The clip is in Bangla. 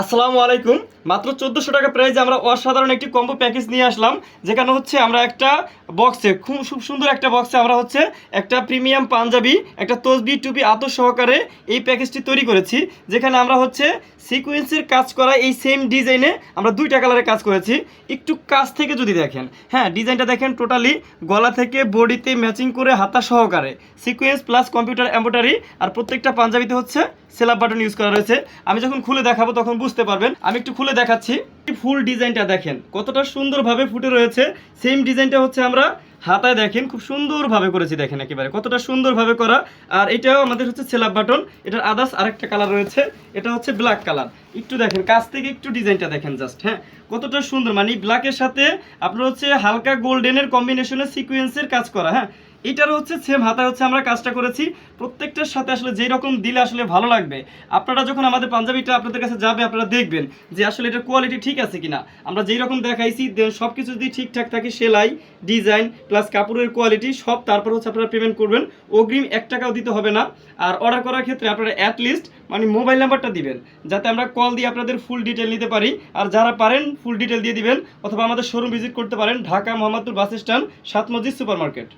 আসসালামু আলাইকুম। মাত্র চোদ্দোশো টাকা প্রাইজে আমরা অসাধারণ একটি কম্বো প্যাকেজ নিয়ে আসলাম, যেখানে হচ্ছে আমরা একটা বক্সে খুব সুন্দর একটা বক্সে আমরা হচ্ছে একটা প্রিমিয়াম পাঞ্জাবি, একটা তসবি, টুপি, আতর সহকারে এই প্যাকেজটি তৈরি করেছি, যেখানে আমরা হচ্ছে সিকুয়েন্সের কাজ করা এই সেম ডিজাইনে আমরা দুইটা কালারের কাজ করেছি। একটু কাছ থেকে যদি দেখেন হ্যাঁ ডিজাইনটা দেখেন টোটালি গলা থেকে বডিতে ম্যাচিং করে হাতা সহকারে সিকুয়েন্স প্লাস কম্পিউটার এম্বোটারি আর প্রত্যেকটা পাঞ্জাবিতে হচ্ছে সেলাপ বাটন ইউজ করা রয়েছে। আমি যখন খুলে দেখাবো তখন বুঝতে পারবেন। আমি একটু খুলে দেখাচ্ছি। ফুল ডিজাইনটা দেখেন। কতটা সুন্দরভাবে ফুটে রয়েছে। সেম ডিজাইনটা হচ্ছে আমরা হাতায় দেখেন, খুব সুন্দরভাবে করেছি দেখেন একেবারে। কতটা সুন্দরভাবে করা। আর এটাও আমাদের হচ্ছে সেলাপ বাটন। এটার আদার্স আরেকটা কালার রয়েছে। এটা হচ্ছে ব্ল্যাক কালার। একটু দেখেন, কাছ থেকে একটু ডিজাইনটা দেখেন জাস্ট হ্যাঁ? কতটা সুন্দর মানে ব্ল্যাকের সাথে আপনার হচ্ছে হালকা গোল্ডেনের কম্বিনেশনে সিকোয়েন্সের কাজ করা হ্যাঁ? এটারও হচ্ছে সেম হাতায় হচ্ছে আমরা কাজটা করেছি। প্রত্যেকটার সাথে আসলে যেই রকম দিলে আসলে ভালো লাগবে। আপনারা যখন আমাদের পাঞ্জাবিটা আপনাদের কাছে যাবে, আপনারা দেখবেন যে আসলে এটার কোয়ালিটি ঠিক আছে কিনা। আমরা যেই রকম দেখাইছি, দেন সব কিছু যদি ঠিকঠাক থাকে, সেলাই ডিজাইন প্লাস কাপড়ের কোয়ালিটি সব তারপর হচ্ছে আপনারা পেমেন্ট করবেন। অগ্রিম এক টাকাও দিতে হবে না। আর অর্ডার করার ক্ষেত্রে আপনারা অ্যাটলিস্ট মানে মোবাইল নাম্বারটা দিবেন, যাতে আমরা কল দিয়ে আপনাদের ফুল ডিটেল নিতে পারি। আর যারা পারেন ফুল ডিটেল দিয়ে দিবেন, অথবা আমাদের শোরুম ভিজিট করতে পারেন, ঢাকা মোহাম্মদপুর বাস স্ট্যান্ড সাত মসজিদ সুপার মার্কেট